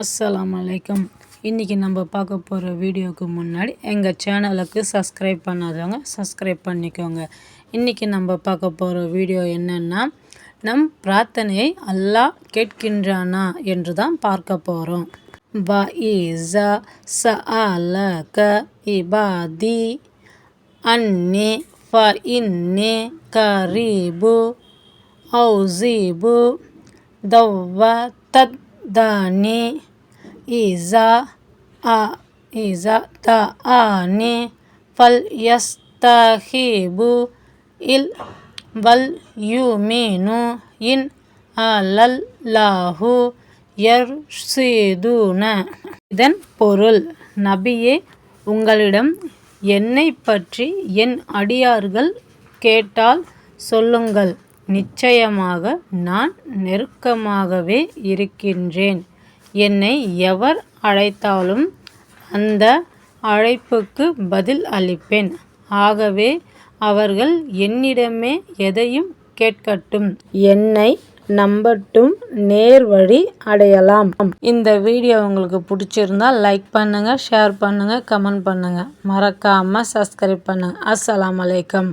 அஸ்லாம் வலைக்கம் இன்றைக்கி நம்ம பார்க்க போகிற வீடியோவுக்கு முன்னாடி எங்கள் சேனலுக்கு சப்ஸ்கிரைப் பண்ணாதவங்க சப்ஸ்கிரைப் பண்ணிக்கோங்க. இன்றைக்கி நம்ம பார்க்க போகிற வீடியோ என்னென்னா நம் பிரார்த்தனையை அல்லாஹ் கேட்கின்றானா என்று தான் பார்க்க போகிறோம் ப இசா ச அல க இபாதி அன்னி ஃப இன்னி கரீபு ஔசீபு தவ்வ தத் தானே இசா அ இசா த ஆனி ஃபல் யஸ்தஹிபு இல் வல் யுமீனு இன் அலல்லாஹு யர்சிதுன இதன் பொருள் நபியே உங்களிடம் என்னை பற்றி என் அடியார்கள் கேட்டால் சொல்லுங்கள். நிச்சயமாக நான் நெருக்கமாகவே இருக்கின்றேன். என்னை எவர் அழைத்தாலும் அந்த அழைப்புக்கு பதில் அளிப்பேன். ஆகவே அவர்கள் என்னிடமே எதையும் கேட்கட்டும். என்னை நம்பட்டும் நேர் வழி அடையலாம். இந்த வீடியோ உங்களுக்கு பிடிச்சிருந்தா லைக் பண்ணுங்கள் ஷேர் பண்ணுங்கள் கமெண்ட் பண்ணுங்கள் மறக்காமல் சப்ஸ்கிரைப் பண்ணுங்கள் அஸ்ஸலாம் அலைக்கம்.